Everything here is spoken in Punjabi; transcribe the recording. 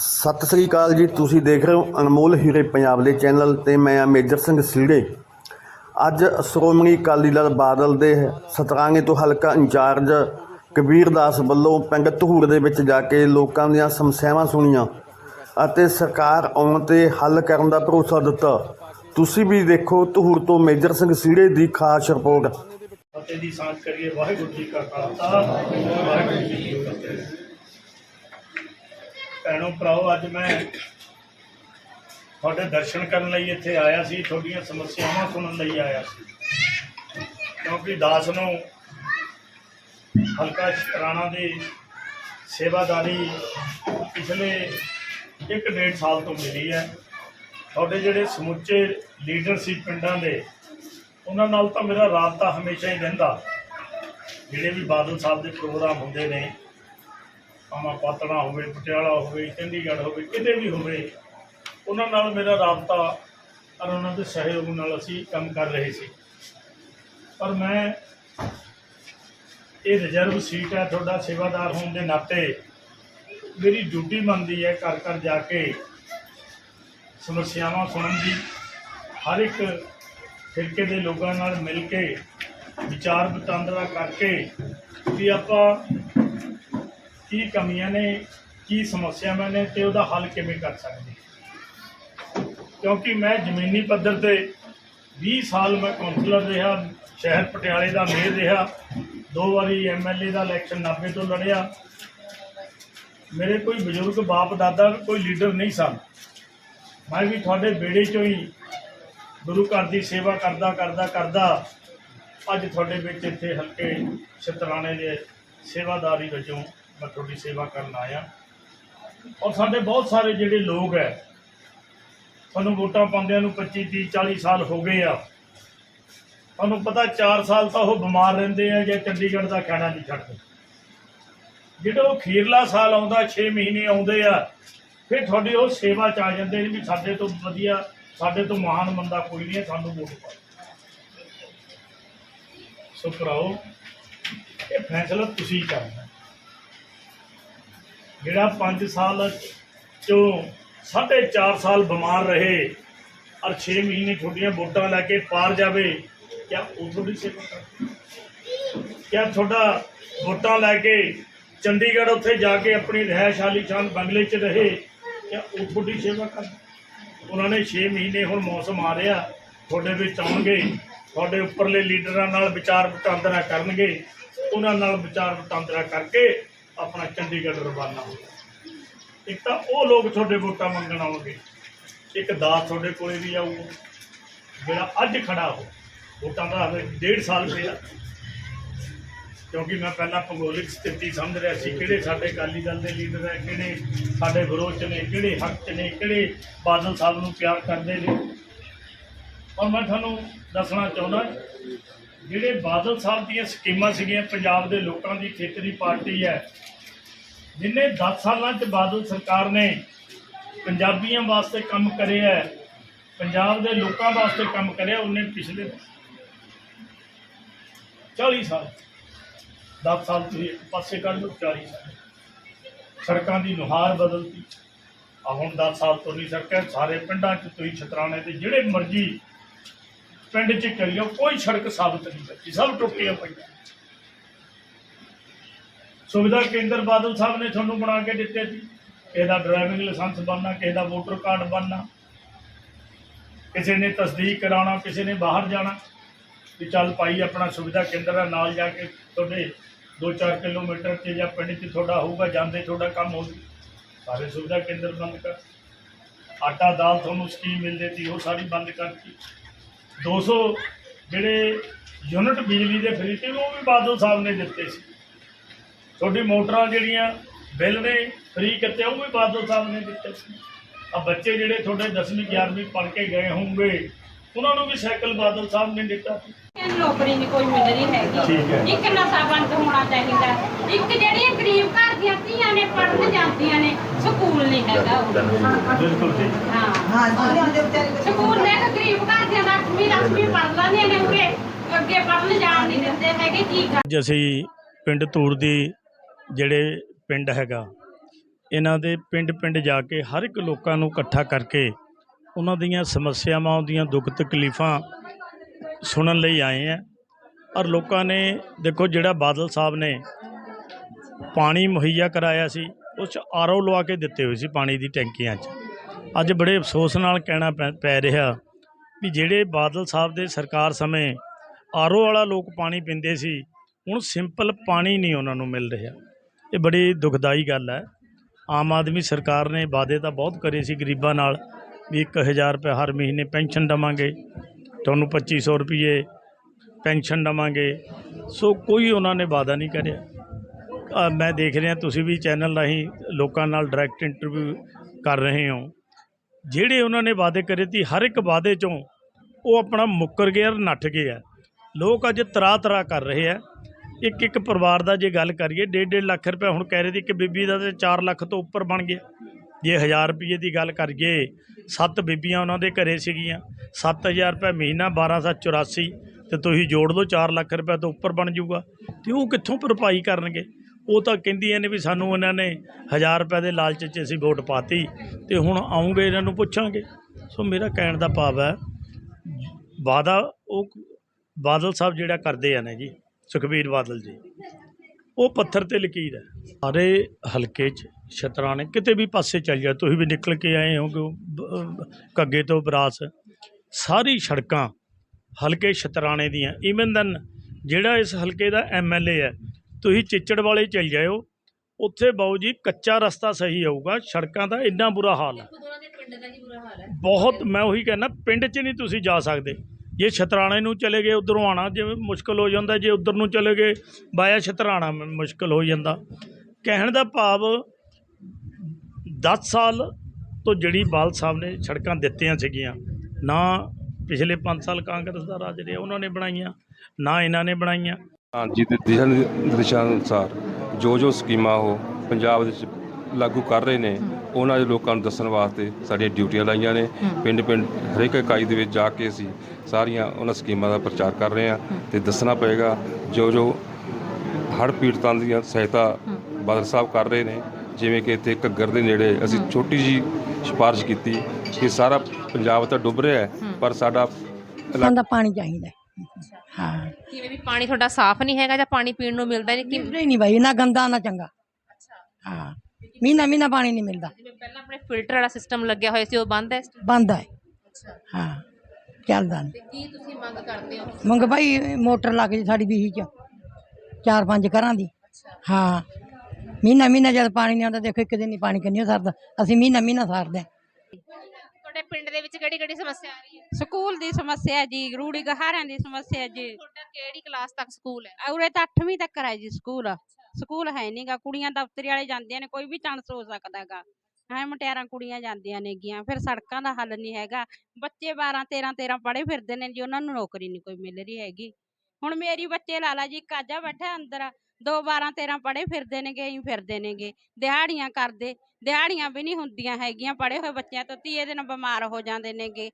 ਸਤਿ ਸ੍ਰੀ ਅਕਾਲ ਜੀ, ਤੁਸੀਂ ਦੇਖ ਰਹੇ ਹੋ ਅਨਮੋਲ ਹੀਰੇ ਪੰਜਾਬ ਦੇ ਚੈਨਲ ਤੇ ਮੈਂ ਆ ਮੇਜਰ ਸਿੰਘ ਸੀੜੇ। ਅੱਜ ਸ਼੍ਰੋਮਣੀ ਅਕਾਲੀ ਦਲ ਬਾਦਲ ਦੇ ਸਤਰਾਂਗੇ ਤੋਂ ਹਲਕਾ ਇੰਚਾਰਜ ਕਬੀਰ ਦਾਸ ਵੱਲੋਂ ਪਿੰਡ ਧੂੜ ਦੇ ਵਿੱਚ ਜਾ ਕੇ ਲੋਕਾਂ ਦੀਆਂ ਸਮੱਸਿਆਵਾਂ ਸੁਣੀਆਂ ਅਤੇ ਸਰਕਾਰ ਆਉਣ ਤੇ ਹੱਲ ਕਰਨ ਦਾ ਭਰੋਸਾ ਦਿੱਤਾ। ਤੁਸੀਂ ਵੀ ਦੇਖੋ ਧੂੜ ਤੋਂ ਮੇਜਰ ਸਿੰਘ ਸੀੜੇ ਦੀ ਖਾਸ ਰਿਪੋਰਟ। ਫਤਿਹ ਦੀ ਸਾਂਝ ਕਰੀਏ ਵਾਹਿਗੁਰੂ ਜੀ ਕਾ ਖਾਲਸਾ, ਵਾਹਿਗੁਰੂ ਜੀ ਕੀ ਫਤਿਹ। ਭੈਣੋ, ਭਰਾਓ, ਅੱਜ ਮੈਂ ਤੁਹਾਡੇ ਦਰਸ਼ਨ ਕਰਨ ਲਈ ਇੱਥੇ ਆਇਆ ਸੀ, ਤੁਹਾਡੀਆਂ ਸਮੱਸਿਆਵਾਂ ਸੁਣਨ ਲਈ ਆਇਆ ਸੀ। ਕਿਉਂਕਿ ਦਾਸ ਨੂੰ ਹਲਕਾ ਸ਼ਰਾਣਾ ਦੀ ਸੇਵਾਦਾਰੀ ਪਿਛਲੇ ਇੱਕ ਡੇਢ ਸਾਲ ਤੋਂ ਮਿਲੀ ਹੈ। ਤੁਹਾਡੇ ਜਿਹੜੇ ਸਮੁੱਚੇ ਲੀਡਰ ਸੀ ਪਿੰਡਾਂ ਦੇ, ਉਹਨਾਂ ਨਾਲ ਤਾਂ ਮੇਰਾ ਰਾਬਤਾ ਹਮੇਸ਼ਾ ਹੀ ਰਹਿੰਦਾ। ਜਿਹੜੇ ਵੀ ਬਾਦਲ ਸਾਹਿਬ ਦੇ ਪ੍ਰੋਗਰਾਮ ਹੁੰਦੇ ਨੇ ਭਾਵੇਂ ਪਾਤਣਾ ਹੋਵੇ, ਪਟਿਆਲਾ ਹੋਵੇ, ਚੰਡੀਗੜ੍ਹ ਹੋਵੇ, ਕਿਤੇ ਵੀ ਹੋਵੇ, ਉਹਨਾਂ ਨਾਲ ਮੇਰਾ ਰਾਬਤਾ ਔਰ ਉਹਨਾਂ ਦੇ ਸਹਿਯੋਗ ਨਾਲ ਅਸੀਂ ਕੰਮ ਕਰ ਰਹੇ ਸੀ। ਪਰ ਮੈਂ ਇਹ ਰਿਜ਼ਰਵ ਸੀਟ ਹੈ, ਤੁਹਾਡਾ ਸੇਵਾਦਾਰ ਹੋਣ ਦੇ ਨਾਤੇ ਮੇਰੀ ਡਿਊਟੀ ਬਣਦੀ ਹੈ ਘਰ ਘਰ ਜਾ ਕੇ। ਸਮੱਸਿਆਵਾਂ ਸੁਣਨ ਦੀ ਹਰ ਇੱਕ ਫਿਰਕੇ ਦੇ ਲੋਕਾਂ ਨਾਲ ਮਿਲ ਕੇ ਵਿਚਾਰ ਵਟਾਂਦਰਾ ਕਰਕੇ ਵੀ ਆਪਾਂ ਕੀ ਕਮੀਆਂ ਨੇ, ਕੀ ਸਮੱਸਿਆਵਾਂ ਨੇ ਤੇ ਉਹਦਾ ਹੱਲ ਕਿਵੇਂ ਕਰ ਸਕਦੇ? ਕਿਉਂਕਿ ਮੈਂ ਜ਼ਮੀਨੀ ਪੱਧਰ ਤੇ 20 ਸਾਲ ਮੈਂ ਕਾਉਂਸਲਰ ਰਿਹਾ, ਸ਼ਹਿਰ ਪਟਿਆਲੇ ਦਾ ਮੇਅਰ ਰਿਹਾ, ਦੋ ਵਾਰੀ ਐਮਐਲਏ ਦਾ ਇਲੈਕਸ਼ਨ 90 ਤੋਂ ਲੜਿਆ। ਮੇਰੇ ਕੋਈ ਬਜ਼ੁਰਗ ਬਾਪ, ਦਾਦਾ ਕੋਈ ਲੀਡਰ ਨਹੀਂ ਸਨ। ਮੈਂ ਵੀ ਤੁਹਾਡੇ ਬੇੜੇ ਚੋਂ ਹੀ ਗੁਰੂ ਘਰ ਦੀ ਸੇਵਾ ਕਰਦਾ ਕਰਦਾ ਕਰਦਾ, ਅੱਜ ਤੁਹਾਡੇ ਵਿੱਚ ਇੱਥੇ ਹਲਕੇ ਸ਼ਤਰਾਣੇ ਦੇ ਸੇਵਾਦਾਰੀ ਵਜੋਂ ਮੈਂ ਤੁਹਾਡੀ ਸੇਵਾ ਕਰਨ ਆਇਆ। ਔਰ ਸਾਡੇ ਬਹੁਤ ਸਾਰੇ ਜਿਹੜੇ ਲੋਕ ਹੈ ਤੁਹਾਨੂੰ ਵੋਟਾਂ ਪਾਉਂਦਿਆਂ ਨੂੰ 25 30 40 ਸਾਲ ਹੋ ਗਏ ਆ। ਤੁਹਾਨੂੰ ਪਤਾ 4 ਸਾਲ ਤਾਂ ਉਹ ਬਿਮਾਰ ਰਹਿੰਦੇ ਆ ਜਾਂ ਚੰਡੀਗੜ੍ਹ ਦਾ ਖਾਣਾ ਨਹੀਂ ਛੱਡਦੇ। ਜਿਹੜਾ ਉਹ ਖੀਰਲਾ ਸਾਲ ਆਉਂਦਾ 6 ਮਹੀਨੇ ਆਉਂਦੇ ਆ, ਫਿਰ ਤੁਹਾਡੀ ਉਹ ਸੇਵਾ ਚ ਆ ਜਾਂਦੇ ਨੇ ਵੀ ਸਾਡੇ ਤੋਂ ਵਧੀਆ, ਸਾਡੇ ਤੋਂ ਮਹਾਨ ਬੰਦਾ ਕੋਈ ਨਹੀਂ ਸਾਨੂੰ ਵੋਟ ਪਾਓ। ਸੋ ਭਰਾਓ, ਇਹ ਫੈਸਲਾ ਤੁਸੀਂ ਕਰਨਾ। ਜਿਹੜਾ 5 ਸਾਲ ਚੋਂ 4.5 ਸਾਲ ਬਿਮਾਰ ਰਹੇ ਔਰ 6 ਮਹੀਨੇ ਛੋਟੀਆਂ ਵੋਟਾਂ ਲੈ ਕੇ ਪਾਰ ਜਾਵੇ, ਕਿਆ ਉਹ ਥੋੜੀ ਸੇਵਾ ਕਿਆ ਤੁਹਾਡਾ ਵੋਟਾਂ ਲੈ ਕੇ ਚੰਡੀਗੜ੍ਹ ਉੱਥੇ ਜਾ ਕੇ ਆਪਣੀ ਰਹਿائش ਆਲੀਸ਼ਾਨ ਬੰਗਲੇ 'ਚ ਰਹੇ, ਕਿਆ ਉਹ ਥੋੜੀ ਸੇਵਾ ਕਰ ਉਹਨਾਂ ਨੇ 6 ਮਹੀਨੇ ਹੁਣ ਮੌਸਮ ਆ ਰਿਹਾ, ਤੁਹਾਡੇ ਵਿੱਚ ਆਉਣਗੇ, ਤੁਹਾਡੇ ਉੱਪਰਲੇ ਲੀਡਰਾਂ ਨਾਲ ਵਿਚਾਰ ਵਟਾਂਦਰਾ ਕਰਨਗੇ, ਉਹਨਾਂ ਨਾਲ ਵਿਚਾਰ ਵਟਾਂਦਰਾ ਕਰਕੇ ਆਪਣਾ ਚੰਡੀਗੜ੍ਹ ਰਵਾਨਾ ਹੋਣਾ ਇੱਕ ਤਾਂ ਉਹ ਲੋਕ ਤੁਹਾਡੇ ਵੋਟਾਂ ਮੰਗਣ ਆਉਣਗੇ। ਇੱਕ ਦਾਸ ਤੁਹਾਡੇ ਕੋਲੇ ਵੀ ਆਊਗਾ। ਜਿਹੜਾ ਅੱਜ ਖੜਾ ਹੋ, ਵੋਟਾਂ ਦਾ ਹਲੇ ਡੇਢ ਸਾਲ ਪਿਆ ਕਿਉਂਕਿ ਮੈਂ ਪਹਿਲਾਂ ਭੂਗੋਲਿਕ ਸਥਿਤੀ ਸਮਝ ਰਿਹਾ ਸੀ, ਕਿਹੜੇ ਸਾਡੇ ਅਕਾਲੀ ਦਲ ਦੇ ਲੀਡਰ ਹੈ, ਕਿਹੜੇ ਸਾਡੇ ਵਿਰੋਧ 'ਚ ਨੇ, ਕਿਹੜੇ ਹੱਕ 'ਚ ਨੇ, ਕਿਹੜੇ ਬਾਦਲ ਸਾਹਿਬ ਨੂੰ ਪਿਆਰ ਕਰਦੇ ਨੇ। ਔਰ ਮੈਂ ਤੁਹਾਨੂੰ ਦੱਸਣਾ ਚਾਹੁੰਦਾ ਜਿਹੜੇ ਬਾਦਲ ਸਾਹਿਬ ਦੀਆਂ ਸਕੀਮਾਂ ਸੀਗੀਆਂ, ਪੰਜਾਬ ਦੇ ਲੋਕਾਂ ਦੀ ਖੇਤਰੀ ਪਾਰਟੀ ਹੈ, ਜਿਨੇ 10 ਸਾਲਾਂ 'ਚ ਬਾਦਲ ਸਰਕਾਰ ਨੇ ਪੰਜਾਬੀਆਂ ਵਾਸਤੇ ਕੰਮ ਕਰਿਆ ਪੰਜਾਬ ਦੇ ਲੋਕਾਂ ਵਾਸਤੇ ਕੰਮ ਕਰਿਆ, ਉਹਨੇ ਪਿਛਲੇ 40 ਸਾਲ 10 ਸਾਲ ਤੁਸੀਂ ਪਾਸੇ ਕੱਢ ਲਓ 40 ਸਾਲ। ਸੜਕਾਂ ਦੀ ਨੁਹਾਰ ਬਦਲਤੀ। ਆ ਹੁਣ 10 ਸਾਲ ਤੋਂ ਨਹੀਂ ਸੜਕਾਂ ਸਾਰੇ ਪਿੰਡਾਂ 'ਚ ਤੁਸੀਂ ਛਤਰਾਣੇ ਤੇ ਜਿਹੜੇ ਮਰਜ਼ੀ ਪਿੰਡ 'ਚ ਕਰਿਓ, ਕੋਈ ਸੜਕ ਸਾਬਤ ਨਹੀਂ ਬਚੀ ਸਭ ਟੁੱਟੀਆਂ ਪਈਆਂ। ਸੁਵਿਧਾ ਕੇਂਦਰ ਬਾਦਲ ਸਾਹਿਬ ਨੇ ਤੁਹਾਨੂੰ ਬਣਾ ਕੇ ਦਿੱਤੇ ਸੀ, ਕਿਸੇ ਦਾ ਡਰਾਈਵਿੰਗ ਲਾਇਸੈਂਸ ਬਣਨਾ, ਕਿਸੇ ਦਾ ਵੋਟਰ ਕਾਰਡ ਬਣਨਾ, ਕਿਸੇ ਨੇ ਤਸਦੀਕ ਕਰਾਉਣਾ, ਕਿਸੇ ਨੇ ਬਾਹਰ ਜਾਣਾ, ਵੀ ਚੱਲ ਭਾਈ ਆਪਣਾ ਸੁਵਿਧਾ ਕੇਂਦਰ ਆ, ਨਾਲ ਜਾ ਕੇ ਤੁਹਾਡੇ 2-4 ਕਿਲੋਮੀਟਰ ਤੇ ਜਾਂ ਪਿੰਡ 'ਚ ਤੁਹਾਡਾ ਹੋਊਗਾ, ਜਾਂਦੇ ਤੁਹਾਡਾ ਕੰਮ ਹੋ ਜੂ ਸਾਰੇ ਸੁਵਿਧਾ ਕੇਂਦਰ ਬੰਦ ਕਰ। ਆਟਾ ਦਾਲ ਤੁਹਾਨੂੰ ਸਕੀਮ ਮਿਲਦੀ ਸੀ ਉਹ ਸਾਰੀ ਬੰਦ ਕਰਤੀ 200 ਜਿਹੜੇ ਯੂਨਿਟ ਬਿਜਲੀ ਦੇ ਫ੍ਰੀ ਤੇ ਉਹ ਵੀ ਬਾਦਲ ਸਾਹਿਬ ਨੇ ਦਿੱਤੇ ਸੀ। ਤੁਹਾਡੀ ਮੋਟਰਾਂ ਜਿਹੜੀਆਂ ਬਿੱਲ ਨੇ ਫ੍ਰੀ ਕੀਤੇ ਉਹ ਵੀ ਬਾਦਲ ਸਾਹਿਬ ਨੇ ਦਿੱਤੇ ਸੀ। ਆ ਬੱਚੇ ਜਿਹੜੇ ਤੁਹਾਡੇ 10ਵੀਂ 11ਵੀਂ ਪੜ੍ਹ ਕੇ ਗਏ ਹੋਣਗੇ ਉਹਨਾਂ ਨੂੰ ਵੀ ਸਾਈਕਲ ਬਾਦਲ ਸਾਹਿਬ ਨੇ ਦਿੱਤਾ ਸੀ। ਨੌਕਰੀ ਨਹੀਂ ਕੋਈ ਮਿਲ ਰਹੀ ਹੈਗੀ। ਇੱਕ ਨਸ਼ਾ ਬੰਦ ਹੋਣਾ ਚਾਹੀਦਾ। ਇੱਕ ਜਿਹੜੀਆਂ ਗਰੀਬ ਘਰ ਦੀਆਂ ਧੀਆਂ ਨੇ ਪੜ੍ਹਨ ਜਾਂਦੀਆਂ ਨੇ ਸਕੂਲ ਨਹੀਂ ਹੈਗਾ ਉਹ। ਬਿਲਕੁਲ ਜੀ। ਹਾਂ। ਸਕੂਲ ਨੇ ਤਾਂ ਗਰੀਬ ਘਰ ਦੀਆਂ ਦਾ 8ਵੀਂ 10ਵੀਂ ਪੜ੍ਹ ਲੈਂਦੀਆਂ ਨੇ ਉਰੇ। ਅੱਗੇ ਪੜ੍ਹਨ ਜਾਣ ਨਹੀਂ ਦਿੰਦੇ ਹੈਗੇ ਕੀ ਕਰ ਅੱਜ ਅਸੀਂ ਪਿੰਡ ਧੂੜ ਦੀ ਜਿਹੜੇ ਪਿੰਡ ਹੈਗਾ ਇਹਨਾਂ ਦੇ ਪਿੰਡ-ਪਿੰਡ ਜਾ ਕੇ ਹਰ ਇੱਕ ਲੋਕਾਂ ਨੂੰ ਇਕੱਠਾ ਕਰਕੇ ਉਹਨਾਂ ਦੀਆਂ ਸਮੱਸਿਆਵਾਂ ਉਹਦੀਆਂ ਦੁੱਖ ਤਕਲੀਫਾਂ ਸੁਣਨ ਲਈ ਆਏ ਆ। ਔਰ ਲੋਕਾਂ ਨੇ ਦੇਖੋ ਜਿਹੜਾ ਬਾਦਲ ਸਾਹਿਬ ਨੇ ਪਾਣੀ ਮੁਹੱਈਆ ਕਰਾਇਆ ਸੀ ਉਸ 'ਚ ਆਰਓ ਲਵਾ ਕੇ ਦਿੱਤੇ ਹੋਏ ਸੀ ਪਾਣੀ ਦੀ ਟੈਂਕੀਆਂ 'ਚ। ਅੱਜ ਬੜੇ ਅਫਸੋਸ ਨਾਲ ਕਹਿਣਾ ਪੈ- ਪੈ ਰਿਹਾ ਵੀ ਜਿਹੜੇ ਬਾਦਲ ਸਾਹਿਬ ਦੇ ਸਰਕਾਰ ਸਮੇਂ ਆਰਓ ਵਾਲਾ ਲੋਕ ਪਾਣੀ ਪੀਂਦੇ ਸੀ, ਹੁਣ ਸਿੰਪਲ ਪਾਣੀ ਨਹੀਂ ਉਹਨਾਂ ਨੂੰ ਮਿਲ ਰਿਹਾ। ਇਹ ਬੜੀ ਦੁਖਦਾਈ ਗੱਲ ਹੈ। ਆਮ ਆਦਮੀ ਸਰਕਾਰ ਨੇ ਵਾਅਦੇ ਤਾਂ ਬਹੁਤ ਕਰੇ ਸੀ ਗਰੀਬਾਂ ਨਾਲ ਵੀ 1000 ਰੁਪਏ ਹਰ ਮਹੀਨੇ ਪੈਨਸ਼ਨ ਦੇਵਾਂਗੇ, ਤੁਹਾਨੂੰ 2500 ਰੁਪਏ ਪੈਨਸ਼ਨ ਦੇਵਾਂਗੇ। ਸੋ ਕੋਈ ਉਹਨਾਂ ਨੇ ਵਾਅਦਾ ਨਹੀਂ ਕਰਿਆ। ਮੈਂ ਦੇਖ ਰਿਹਾ, ਤੁਸੀਂ ਵੀ ਚੈਨਲ ਰਾਹੀਂ ਲੋਕਾਂ ਨਾਲ ਡਾਇਰੈਕਟ ਇੰਟਰਵਿਊ ਕਰ ਰਹੇ ਹੋ। ਜਿਹੜੇ ਉਹਨਾਂ ਨੇ ਵਾਅਦੇ ਕਰੇ ਸੀ, ਹਰ ਇੱਕ ਵਾਅਦੇ ਚੋਂ ਉਹ ਆਪਣਾ ਮੁੱਕਰ ਗਿਆ ਨੱਠ ਗਏ ਆ। ਲੋਕ ਅੱਜ ਤਰਾ ਤਰਾ ਕਰ ਰਹੇ ਆ। ਇੱਕ ਇੱਕ ਪਰਿਵਾਰ ਦਾ ਜੇ ਗੱਲ ਕਰੀਏ 1.5 ਲੱਖ ਰੁਪਏ ਹੁਣ ਕਹਿ ਰਹੇ ਸੀ ਕਿ ਬੀਬੀ ਦਾ ਤੇ 4 ਲੱਖ ਤੋਂ ਉੱਪਰ ਬਣ ਗਿਆ। ਜੇ 1000 ਰੁਪਏ ਦੀ ਗੱਲ ਕਰੀਏ, ਸੱਤ ਬੀਬੀਆਂ ਉਹਨਾਂ ਦੇ ਘਰੇ ਸੀਗੀਆਂ। 7000 ਰੁਪਏ ਮਹੀਨਾ 1284 ਤੇ ਤੁਸੀਂ ਜੋੜ ਲਓ 4 ਲੱਖ ਰੁਪਏ ਤੋਂ ਉੱਪਰ ਬਣ ਜਾਊਗਾ। ਤੇ ਉਹ ਕਿੱਥੋਂ ਭਰਪਾਈ ਕਰਨਗੇ? ਉਹ ਤਾਂ ਕਹਿੰਦੀਆਂ ਨੇ ਵੀ ਸਾਨੂੰ ਇਹਨਾਂ ਨੇ 1000 ਰੁਪਏ ਦੇ ਲਾਲਚ 'ਚ ਅਸੀਂ ਵੋਟ ਪਾਤੀ ਤੇ ਹੁਣ ਆਉਂਗੇ ਇਹਨਾਂ ਨੂੰ ਪੁੱਛਾਂਗੇ। ਸੋ ਮੇਰਾ ਕਹਿਣ ਦਾ ਭਾਵ ਹੈ ਵਾਦਾ ਉਹ ਬਾਦਲ ਸਾਹਿਬ ਜਿਹੜਾ ਕਰਦੇ ਆ ਨੇ ਜੀ, ਸੁਖਬੀਰ ਬਾਦਲ ਜੀ, ਉਹ ਪੱਥਰ ਤੇ ਲਕੀਰ ਹੈ। ਸਾਰੇ ਹਲਕੇ 'ਚ ਛਤਰਾਣੇ ਕਿਤੇ ਵੀ ਪਾਸੇ ਚੱਲ ਜਾ, ਤੁਸੀਂ ਵੀ ਨਿਕਲ ਕੇ ਆਏ ਹੋ ਕੱਗੇ ਤੋਂ ਬਰਾਸ, ਸਾਰੀ ਸੜਕਾਂ ਹਲਕੇ ਸ਼ਤਰਾਣੇ ਦੀਆਂ ਈਵਨ ਦਨ ਜਿਹੜਾ ਇਸ ਹਲਕੇ ਦਾ ਐਮਐਲਏ ਹੈ ਤੁਸੀਂ ਚਿੱਚੜ ਵਾਲੇ ਚੱਲ ਜਾਇਓ। ਉੱਥੇ ਬਾਊ ਜੀ ਕੱਚਾ ਰਸਤਾ ਸਹੀ ਆਊਗਾ। ਸੜਕਾਂ ਦਾ ਇੰਨਾ ਬੁਰਾ ਹਾਲ ਹੈ ਬਹੁਤ ਮੈਂ ਉਹੀ ਕਹਿੰਦਾ ਪਿੰਡ 'ਚ ਨਹੀਂ ਤੁਸੀਂ ਜਾ ਸਕਦੇ। ਜੇ ਛਤਰਾਣੇ ਨੂੰ ਚਲੇ ਗਏ ਉਧਰੋਂ ਆਣਾ ਜਿਵੇਂ ਮੁਸ਼ਕਲ ਹੋ ਜਾਂਦਾ ਜੇ ਉਧਰ ਨੂੰ ਚਲੇ ਗਏ ਬਾਇਆ ਛਤਰਾਣਾ ਮ- ਮੁਸ਼ਕਲ ਹੋ ਜਾਂਦਾ। ਕਹਿਣ ਦਾ ਭਾਵ 10 ਸਾਲ ਤੋਂ ਜਿਹੜੀ ਬਾਲ ਸਾਹਿਬ ਨੇ ਸੜਕਾਂ ਦਿੱਤੀਆਂ ਸੀਗੀਆਂ ਨਾ ਪਿਛਲੇ 5 ਸਾਲ ਕਾਂਗਰਸ ਦਾ ਰਾਜ ਰਿਹਾ ਉਹਨਾਂ ਨੇ ਬਣਾਈਆਂ ਨਾ ਇਹਨਾਂ ਨੇ ਬਣਾਈਆਂ। ਹਾਂਜੀ ਦੇ ਦਿਸ਼ਾ ਨਿਰਦੇਸ਼ਾਂ ਅਨੁਸਾਰ ਜੋ ਜੋ ਸਕੀਮਾਂ ਉਹ ਪੰਜਾਬ ਦੇ ਵਿੱਚ ਲਾਗੂ ਕਰ ਰਹੇ ਨੇ ਉਹਨਾਂ ਦੇ ਲੋਕਾਂ ਨੂੰ ਦੱਸਣ ਵਾਸਤੇ ਸਾਡੀਆਂ ਡਿਊਟੀਆਂ ਲਾਈਆਂ ਨੇ। ਪਿੰਡ ਪਿੰਡ ਹਰੇਕ ਇਕਾਈ ਦੇ ਵਿੱਚ ਜਾ ਕੇ ਅਸੀਂ ਸਾਰੀਆਂ ਉਹਨਾਂ ਸਕੀਮਾਂ ਦਾ ਪ੍ਰਚਾਰ ਕਰ ਰਹੇ ਹਾਂ ਤੇ ਦੱਸਣਾ ਪਏਗਾ ਜੋ ਜੋ ਹੜ੍ਹ ਪੀੜਤਾਂ ਦੀਆਂ ਸਹਾਇਤਾ ਬਾਦਲ ਸਾਹਿਬ ਕਰ ਰਹੇ ਨੇ ਜਿਵੇਂ ਕਿ ਇੱਥੇ ਘੱਗਰ ਦੇ ਨੇੜੇ ਅਸੀਂ ਛੋਟੀ ਜੀ ਸਿਫਾਰਿਸ਼ ਕੀਤੀ ਕਿ ਸਾਰਾ ਪੰਜਾਬ ਤਾਂ ਡੁੱਬ ਰਿਹਾ ਹੈ ਪਰ ਸਾਡਾ ਇਲਾਕਾ ਦਾ ਪਾਣੀ ਚਾਹੀਦਾ ਹੈ। ਹਾਂ ਕਿਵੇਂ ਵੀ ਪਾਣੀ ਤੁਹਾਡਾ ਸਾਫ਼ ਨਹੀਂ ਹੈਗਾ ਜਾਂ ਪਾਣੀ ਪੀਣ ਨੂੰ ਮਿਲਦਾ ਨਹੀਂ ਕਿ ਨਹੀਂ ਭਾਈ ਨਾ ਗੰਦਾ ਨਾ ਚੰਗਾ। ਹਾਂ। ਮਹੀਨਾ ਮਹੀਨਾ ਪਾਣੀ ਨਹੀਂ ਮਿਲਦਾ। ਜਿਵੇਂ ਪਹਿਲਾਂ ਆਪਣੇ ਫਿਲਟਰ ਵਾਲਾ ਸਿਸਟਮ ਲੱਗਿਆ ਹੋਇਆ ਸੀ ਉਹ ਬੰਦ ਹੈ? ਬੰਦ ਹੈ। ਹਾਂ। ਚੱਲਦਾ ਨਹੀਂ ਤੇ ਕੀ ਤੁਸੀਂ ਮੰਗ ਕਰਦੇ ਹੋ? ਮੰਗ ਭਾਈ ਮੋਟਰ ਲੱਗ ਜੀ ਸਾਡੀ ਬੀਹੀ ਚ। ਚਾਰ ਪੰਜ ਘਰਾਂ ਦੀ। ਹਾਂ। ਮਹੀਨਾ ਮਹੀਨਾ ਜਦ ਪਾਣੀ ਨਹੀਂ ਆਉਂਦਾ ਦੇਖੋ ਇੱਕ ਦਿਨ ਨਹੀਂ ਪਾਣੀ ਕਿੰਨੀ ਸਰਦਾ। ਅਸੀਂ ਮਹੀਨਾ ਮਹੀਨਾ ਸਾਰਦੇ ਹਾਂ। ਤੁਹਾਡੇ ਪਿੰਡ ਦੇ ਵਿੱਚ ਕਿਹੜੀ ਕਿਹੜੀ ਸਮੱਸਿਆ ਆ ਰਹੀ ਹੈ? ਸਕੂਲ ਦੀ ਸਮੱਸਿਆ ਜੀ ਰੂੜੀ ਗਹਾਰਿਆਂ ਦੀ ਸਮੱਸਿਆ ਜੀ। ਤੁਹਾਡਾ ਕਿਹੜੀ ਕਲਾਸ ਤੱਕ ਸਕੂਲ ਹੈ? ਉਰੇ ਤਾਂ 8ਵੀਂ ਤੱਕ ਹੈ ਜੀ ਸਕੂਲ। ਸਕੂਲ ਹੈ ਨਹੀਂਗਾ ਕੁੜੀਆਂ ਦਫ਼ਤਰੀ ਵਾਲੇ ਜਾਂਦੀਆਂ ਨੇ ਕੋਈ ਵੀ ਚਾਂਸ ਹੋ ਸਕਦਾਗਾ ਹੈ ਮਟਿਆਰਾਂ ਕੁੜੀਆਂ ਜਾਂਦੀਆਂ ਨੇਗੀਆਂ ਫਿਰ ਸੜਕਾਂ ਦਾ ਹੱਲ ਨਹੀਂ ਹੈਗਾ। ਬੱਚੇ 12 13 13 ਪੜ੍ਹੇ ਫਿਰਦੇ ਨੇ ਜੀ ਉਹਨਾਂ ਨੂੰ ਨੌਕਰੀ ਨਹੀਂ ਕੋਈ ਮਿਲ ਰਹੀ ਹੈਗੀ। ਹੁਣ ਮੇਰੀ ਬੱਚੇ ਲਾ ਲਾ ਜੀ ਕਾਜਾ ਬੈਠਾ ਅੰਦਰ। ਦੋ 12 13 ਪੜ੍ਹੇ ਫਿਰਦੇ ਨੇਗੇ ਹੀ ਫਿਰਦੇ ਨੇਗੇ। ਦਿਹਾੜੀਆਂ ਕਰਦੇ, ਦਿਹਾੜੀਆਂ ਵੀ ਨਹੀਂ ਹੁੰਦੀਆਂ ਹੈਗੀਆਂ, ਪੜ੍ਹੇ ਹੋਏ ਬੱਚਿਆਂ ਤੋਂ ਤੀਏ ਦਿਨ ਬਿਮਾਰ ਹੋ ਜਾਂਦੇ ਨੇਗੇ।